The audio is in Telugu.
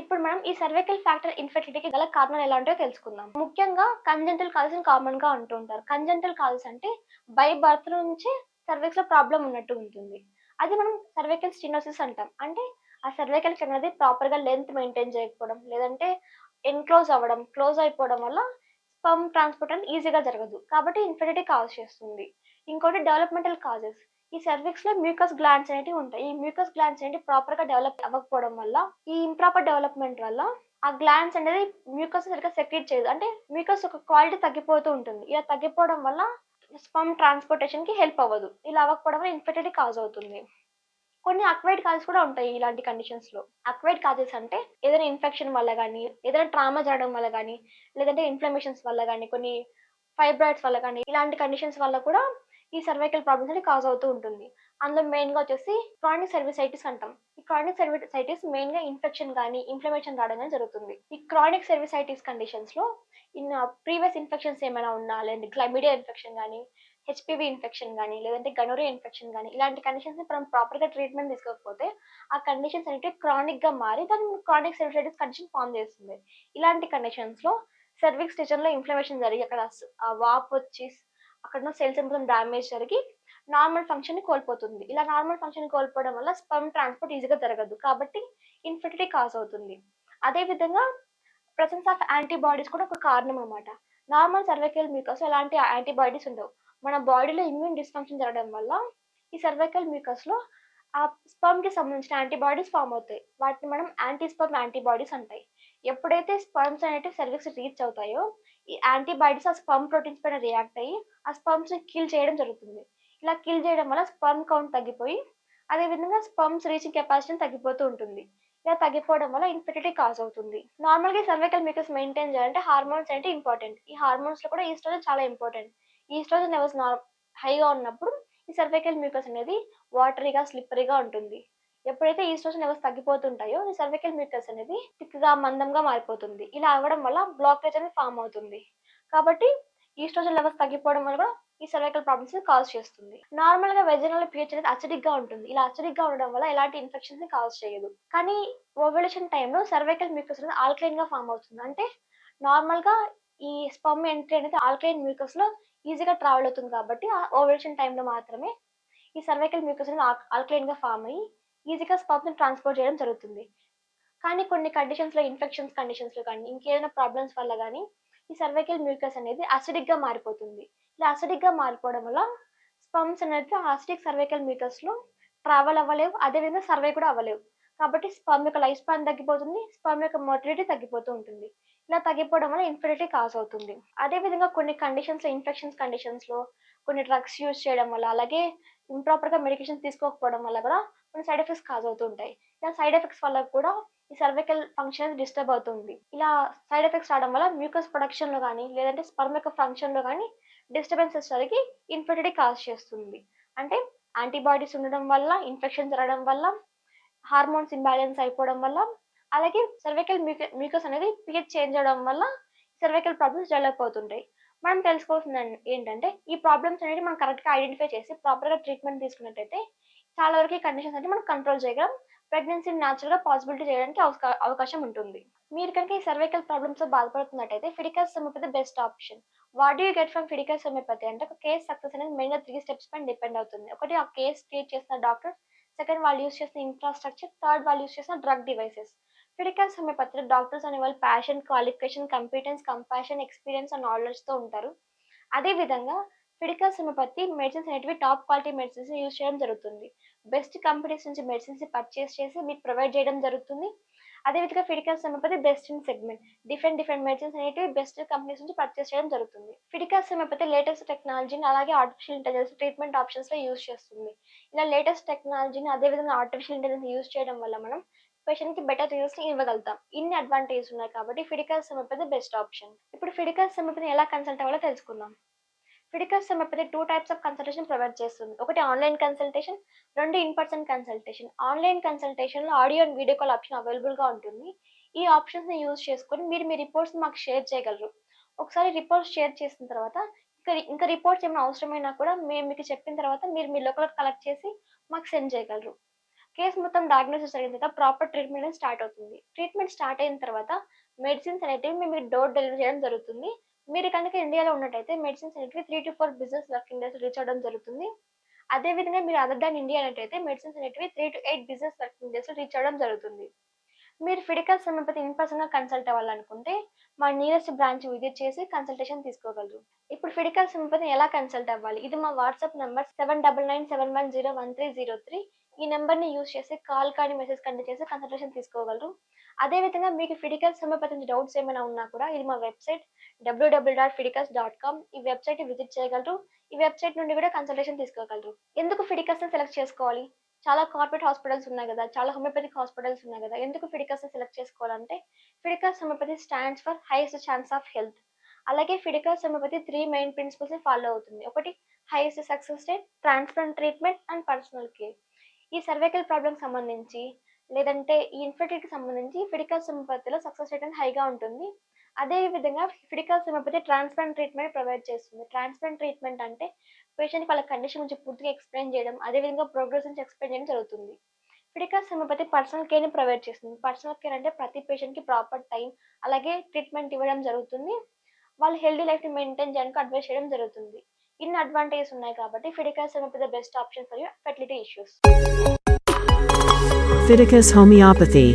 ఇప్పుడు మనం ఈ సర్వైకల్ ఫ్యాక్టర్ ఇన్ఫెర్టిలిటీకి గల కారణాలు ఉంటాయో తెలుసుకుందాం. ముఖ్యంగా కంజెంటల్ కాల్స్ కామన్గా అంటూ ఉంటారు. కంజెంటల్ కాల్స్ అంటే బై బర్త్ నుంచి సర్వీక్స్లో ప్రాబ్లం ఉన్నట్టు ఉంటుంది. అది మనం సర్వైకల్ స్టినోసిస్ అంటాం. అంటే ఆ సర్వైకల్ అనేది ప్రాపర్గా లెంత్ మెయింటైన్ చేయకపోవడం లేదంటే ఎన్క్లోజ్ అవ్వడం క్లోజ్ అయిపోవడం వల్ల స్పమ్ ట్రాన్స్పోర్ట్ అనేది ఈజీగా జరగదు. కాబట్టి ఇన్ఫెర్టిలిటీ కాజ్ చేస్తుంది. ఇంకోటి డెవలప్మెంటల్ కాజెస్ ఈ సర్విక్స్లో మ్యూకస్ గ్లాండ్స్ అనేవి ఉంటాయి. ఈ మ్యూకస్ గ్లాండ్స్ అనేవి ప్రాపర్గా డెవలప్ అవ్వకపోవడం వల్ల ఈ ఇంప్రాపర్ డెవలప్మెంట్ వల్ల ఆ గ్లాండ్స్ అనేది మ్యూకస్ సరిగ్గా సెక్రెట్ చేయదు. అంటే మ్యూకస్ ఒక క్వాలిటీ తగ్గిపోతూ ఉంటుంది. ఇలా తగ్గిపోవడం వల్ల స్పమ్ ట్రాన్స్పోర్టేషన్కి హెల్ప్ అవ్వదు. ఇలా అవ్వకపోవడం వల్ల ఇన్ఫెక్టెడ్ కాజ్ అవుతుంది. కొన్ని అక్వైడ్ కాజెస్ కూడా ఉంటాయి ఇలాంటి కండిషన్స్లో. అక్వైడ్ కాజెస్ అంటే ఏదైనా ఇన్ఫెక్షన్ వల్ల కానీ ఏదైనా ట్రామా జరగడం వల్ల కానీ లేదంటే ఇన్ఫ్లమేషన్స్ వల్ల కానీ కొన్ని ఫైబ్రాయిడ్స్ వల్ల కానీ ఇలాంటి కండిషన్స్ వల్ల కూడా ఈ సర్వైకల్ ప్రాబ్లమ్స్ అనేది కాజ్ అవుతూ ఉంటుంది. అందులో మెయిన్గా వచ్చేసి క్రానిక్ సర్వీసైటిస్ అంటాం. ఈ క్రానిక్ సర్వీసైటిస్ మెయిన్గా ఇన్ఫెక్షన్ కానీ ఇన్ఫ్లమేషన్ రావడం కానీ జరుగుతుంది. ఈ క్రానిక్ సర్వీసైటిస్ కండిషన్స్లో ఇన్ ప్రీవియస్ ఇన్ఫెక్షన్స్ ఏమైనా ఉన్నా లేదంటే క్లమిడియా ఇన్ఫెక్షన్ కానీ హెచ్పివి ఇన్ఫెక్షన్ కానీ లేదంటే గనోరియా ఇన్ఫెక్షన్ కానీ ఇలాంటి కండిషన్స్ మనం ప్రాపర్గా ట్రీట్మెంట్ తీసుకోకపోతే ఆ కండిషన్స్ అనేవి క్రానిక్గా మారి దాని క్రానిక్ సర్వీసైటిస్ కండిషన్ ఫామ్ చేస్తుంది. ఇలాంటి కండిషన్స్లో సర్విక్స్ రీజన్లో ఇన్ఫ్లమేషన్ జరిగి అక్కడ వాప్ వచ్చి అక్కడ సెల్స్ మొత్తం డ్యామేజ్ జరిగి నార్మల్ ఫంక్షన్ని కోల్పోతుంది. ఇలా నార్మల్ ఫంక్షన్ కోల్పోవడం వల్ల స్పమ్ ట్రాన్స్పోర్ట్ ఈజీగా జరగదు. కాబట్టి ఇన్ఫెర్టిలిటీ కాజ్ అవుతుంది. అదేవిధంగా విధంగా ఆఫ్ యాంటీబాడీస్ కూడా ఒక కారణం అనమాట నార్మల్ సర్వైకల్ మ్యూకస్ ఎలాంటి యాంటీబాడీస్ ఉండవు. మన బాడీలో ఇమ్యూన్ డిస్ఫంక్షన్ జరగడం వల్ల ఈ సర్వైకల్ మ్యూకస్లో ఆ స్పర్మ్కి సంబంధించిన యాంటీబాడీస్ ఫామ్ అవుతాయి. వాటిని మనం యాంటీ స్పర్మ్ యాంటీబాడీస్ అంటాయి. ఎప్పుడైతే స్పర్మ్స్ అనేవి సర్వీక్స్ రీచ్ అవుతాయో ఈ యాంటీబయాటిక్స్ ఆ స్పర్మ్ ప్రోటీన్స్ పైన రియాక్ట్ అయ్యి ఆ స్పర్మ్స్ని కిల్ చేయడం జరుగుతుంది. ఇలా కిల్ చేయడం వల్ల స్పర్మ్ కౌంట్ తగ్గిపోయి అదే విధంగా స్పర్మ్స్ రీచింగ్ కెపాసిటీ తగ్గిపోతూ ఉంటుంది. ఇలా తగ్గిపోవడం వల్ల ఇన్ఫెర్టిలిటీ కాజ్ అవుతుంది. నార్మల్గా సర్వైకల్ మేకర్స్ మెయింటైన్ చేయాలంటే హార్మోన్స్ అంటే ఇంపార్టెంట్. ఈ హార్మోన్స్లో కూడా ఈస్ట్రోజన్ చాలా ఇంపార్టెంట్. ఈస్ట్రోజన్ లెవెల్స్ హైగా ఉన్నప్పుడు ఈ సర్వైకల్ మ్యూకస్ అనేది వాటరీగా స్లిప్పరీగా ఉంటుంది. ఎప్పుడైతే ఈస్ట్రోజన్ లెవెల్స్ తగ్గిపోతుంటాయో ఈ సర్వైకల్ మ్యూకస్ అనేది థిక్ మందంగా మారిపోతుంది. ఇలా అవ్వడం వల్ల బ్లాకేజ్ అనేది ఫామ్ అవుతుంది. కాబట్టి ఈస్ట్రోజన్ లెవెల్స్ తగ్గిపోవడం వల్ల కూడా ఈ సర్వైకల్ ప్రాబ్లమ్స్ కాజ్ చేస్తుంది. నార్మల్గా వెజనల్ పిహెచ్ అనేది అసిడిక్గా ఉంటుంది. ఇలా అసిడిక్గా ఉండడం వల్ల ఎలాంటి ఇన్ఫెక్షన్స్ని కాజ్ చేయదు. కానీ ఓవల్యూషన్ టైంలో సర్వైకల్ మ్యూకస్ అనేది ఆల్కలైన్గా ఫామ్ అవుతుంది. అంటే నార్మల్గా ఈ స్పమ్ ఎంట్రీ అనేది ఆల్కలైన్ మ్యూకస్లో ఈజీగా ట్రావెల్ అవుతుంది కాబట్టి ఆ ఓవల్యూషన్ టైంలో మాత్రమే ఈ సర్వైకల్ మ్యూకస్ అనేది ఆల్కలైన్గా ఫామ్ అయ్యి ఈజీగా స్పర్మ్ని ట్రాన్స్పోర్ట్ చేయడం జరుగుతుంది. కానీ కొన్ని కండిషన్స్లో ఇన్ఫెక్షన్స్ కండిషన్స్లో కానీ ఇంకేదైనా ప్రాబ్లమ్స్ వల్ల కానీ ఈ సర్వైకల్ మ్యూకస్ అనేది అసిడిక్గా మారిపోతుంది. ఇలా అసిడిక్గా మారిపోవడం వల్ల స్పమ్స్ అనేది అసిడిక్ సర్వైకల్ మ్యూకస్లో ట్రావెల్ అవ్వలేవు. అదేవిధంగా సర్వే కూడా అవ్వలేవు. కాబట్టి స్పమ్ యొక్క లైఫ్ స్పాన్ తగ్గిపోతుంది స్పమ్ యొక్క మోటిలిటీ తగ్గిపోతూ ఉంటుంది. ఇలా తగ్గిపోవడం వల్ల ఇన్ఫెర్టిలిటీ కాజ్ అవుతుంది. అదే విధంగా కొన్ని కండిషన్స్లో ఇన్ఫెక్షన్స్ కండిషన్స్లో కొన్ని డ్రగ్స్ యూజ్ చేయడం వల్ల అలాగే ఇంప్రాపర్గా మెడికేషన్ తీసుకోకపోవడం వల్ల కూడా కొన్ని సైడ్ ఎఫెక్ట్స్ కాజ్ అవుతుంటాయి ఇలా సైడ్ ఎఫెక్ట్స్ వల్ల కూడా ఈ సర్వైకల్ ఫంక్షన్ డిస్టర్బ్ అవుతుంది. ఇలా సైడ్ ఎఫెక్ట్స్ రావడం వల్ల మ్యూకస్ ప్రొడక్షన్లో కానీ లేదంటే స్పర్మ్ యొక్క ఫంక్షన్లో కానీ డిస్టర్బెన్సెస్ జరిగి ఇన్ఫెర్టిలిటీ కాజ్ చేస్తుంది. అంటే యాంటీబాడీస్ ఉండడం వల్ల ఇన్ఫెక్షన్ జరగడం వల్ల హార్మోన్స్ ఇంబ్యాలెన్స్ అయిపోవడం వల్ల అలాగే సర్వైకల్ మ్యూకస్ అనేది పిహెచ్ చేంజ్ అవడం వల్ల సర్వైకల్ ప్రాబ్లమ్స్ డెవలప్ అవుతుంటాయి. మనం తెలుసుకోవాల్సింది ఏంటంటే ఈ ప్రాబ్లమ్స్ అనేవి మనం కరెక్ట్గా ఐడెంటిఫై చేసి ప్రాపర్గా ట్రీట్మెంట్ తీసుకున్నట్టయితే చాలా వరకు ఈ కండిషన్స్ అంటే మనం కంట్రోల్ చేయగలం. ప్రెగ్నెన్సీని న్యాచురల్గా పాసిబిలిటీ చేయడానికి అవకా- అవకాశం ఉంటుంది. మీరు కనుక ఈ cervical problems బాధపడుతున్నట్టయితే Fidicus homeopathy best option what you get from Fidicus homeopathy అంటే ఒక కేస్ సక్సెస్ అనేది మెయిన్గా త్రీ స్టెప్స్ పైన డిపెండ్ అవుతుంది. ఒకటి ఆ కేస్ క్రియేట్ చేసిన డాక్టర్ సెకండ్ వాళ్ళు యూస్ చేసిన ఇన్ఫ్రాస్ట్రక్చర్ థర్డ్ వాళ్ళు యూస్ చేసిన డ్రగ్ డివైసెస్ ఫిడికల్ హోమియోపతిలో డాక్టర్స్ అనే వాళ్ళు passion qualification competence compassion experience and నాలెడ్జ్తో ఉంటారు. అదే విధంగా ఫిడికస్ హోమియోపతి మెడిసిన్స్ అనేటివి టాప్ క్వాలిటీ మెడిసిన్స్ యూజ్ చేయడం జరుగుతుంది. బెస్ట్ కంపెనీస్ నుంచి మెడిసిన్స్ పర్చేస్ చేసి మీకు ప్రొవైడ్ చేయడం జరుగుతుంది. అదేవిధంగా Fidicus homeopathy best in segment different different medicines అనేటివి బెస్ట్ కంపెనీస్ నుంచి పర్చేస్ చేయడం జరుగుతుంది. ఫిడికస్ హోమియోపతి లేటెస్ట్ టెక్నాలజీని అలాగే ఆర్టిఫిషియల్ ఇంటెలిజెన్స్ ట్రీట్మెంట్ ఆప్షన్స్లో యూజ్ యూస్ చేస్తుంది. ఇలా లేటెస్ట్ టెక్నాలజీని అదేవిధంగా ఆర్టిఫిషియల్ ఇంటెలిజెన్స్ యూస్ చేయడం వల్ల మనం పేషెంట్కి బెటర్ రిజల్ట్స్ ఇవ్వగలుగుతాం. ఇన్ని అడ్వాంటేజెస్ ఉన్నాయి కాబట్టి ఫిడికల్ సెమోపతి బెస్ట్ ఆప్షన్ ఇప్పుడు ఫిడికల్ సెమోపతిని ఎలా కన్సల్ట్ అవ్వాలో తెలుసుకుందాం. Fidical homeopathy two types of consultation provide చేస్తుంది. ఒకటి ఆన్లైన్ కన్సల్టేషన్ రెండు ఇన్ పర్సన్ కన్సల్టేషన్ ఆన్లైన్ కన్సల్టేషన్లో audio and video call option అవైలబుల్గా ఉంటుంది. ఈ ఆప్షన్స్ని యూజ్ చేసుకొని మీరు మీ రిపోర్ట్స్ మాకు షేర్ చేయగలరు. ఒకసారి రిపోర్ట్స్ షేర్ చేసిన తర్వాత ఇంకా ఇంకా రిపోర్ట్స్ ఏమైనా అవసరమైనా కూడా మేము మీకు చెప్పిన తర్వాత మీరు మీ లోకల్ కలెక్ట్ చేసి మాకు సెండ్ చేయగలరు. కేసు మొత్తం డయాగ్నోసిస్ అయిన తర్వాత ప్రాపర్ ట్రీట్మెంట్ స్టార్ట్ అవుతుంది. ట్రీట్మెంట్ స్టార్ట్ అయిన తర్వాత మెడిసిన్స్ అనేటివి మేము డోర్ డెలివరీ చేయడం జరుగుతుంది. మీరు కనుక ఇండియాలో ఉన్నట్టయితే మెడిసిన్స్ అనేటివి three to four business working days reach అవ్వడం జరుగుతుంది. అదే విధంగా మీరు అదర్ దాన్ ఇండియా అన్నట్టయితే మెడిసిన్స్ అనేటివి three to eight business working days reach అవ్వడం జరుగుతుంది. మీరు ఫిడికల్ సమయపతి ఇన్ పర్సన్గా కన్సల్ట్ అవ్వాలనుకుంటే మా నియరెస్ట్ బ్రాంచ్ విజిట్ చేసి కన్సల్టేషన్ తీసుకోగలరు. ఇప్పుడు ఫిడికల్ సమయపతిని ఎలా కన్సల్ట్ అవ్వాలి? ఇది మా WhatsApp number seven double nine seven one zero one three zero three ఈ నెంబర్ని యూజ్ యూస్ చేసి కాల్ కానీ మెసేజ్ కానీ చేసి కన్సల్టేషన్ తీసుకోగలరు. అదే విధంగా మీకు ఫిడికల్ సంబంధించిన డౌట్స్ ఏమైనా ఉన్నా కూడా ఇది మా website WWW dot Fidicals dot com ఈ వెబ్సైట్ విజిట్ చేయగలరు. ఈ వెబ్సైట్ నుండి కూడా కన్సల్టేషన్ తీసుకోగలరు. ఎందుకు ఫిడికల్స్ని సెలెక్ట్ చేసుకోవాలి? చాలా కార్పొరేట్ హాస్పిటల్స్ ఉన్నాయి కదా చాలా హోమియోపతిక్ హాస్పిటల్స్ ఉన్నాయి కదా ఎందుకు ఫిడికల్స్ని సెలెక్ట్ చేసుకోవాలంటే Fidicals homeopathy stands for highest chance of health అలాగే Fidicals homeopathy three main principles follow అవుతుంది. ఒకటి highest success rate transplant treatment and personal care ఈ సర్వైకల్ ప్రాబ్లమ్ సంబంధించి లేదంటే ఈ ఇన్ఫర్టిలిటీకి సంబంధించి ఫిడికల్ సింపతిలో సక్సెస్ రేట్ అనేది హైగా ఉంటుంది. అదేవిధంగా Fidical homeopathy transplant treatment provide చేస్తుంది. ట్రాన్స్ప్లాంట్ ట్రీట్మెంట్ అంటే పేషెంట్ వాళ్ళ కండిషన్ గురించి పూర్తిగా ఎక్స్ప్లెయిన్ చేయడం అదే విధంగా ప్రోగ్రెస్ నుంచి ఎక్స్ప్లెయిన్ చేయడం జరుగుతుంది. ఫిడికల్ సింపతి పర్సనల్ కేర్ని ప్రొవైడ్ చేస్తుంది. పర్సనల్ కేర్ అంటే ప్రతి పేషెంట్కి ప్రాపర్ టైం అలాగే ట్రీట్మెంట్ ఇవ్వడం జరుగుతుంది. వాళ్ళు హెల్దీ లైఫ్ని మెయింటైన్ చేయడానికి అడ్వైస్ చేయడం జరుగుతుంది. ఇన్ అడ్వాంటేజెస్ ఉన్నాయి కాబట్టి Fidical homeopathy best option for you fertility issues Fidicus homeopathy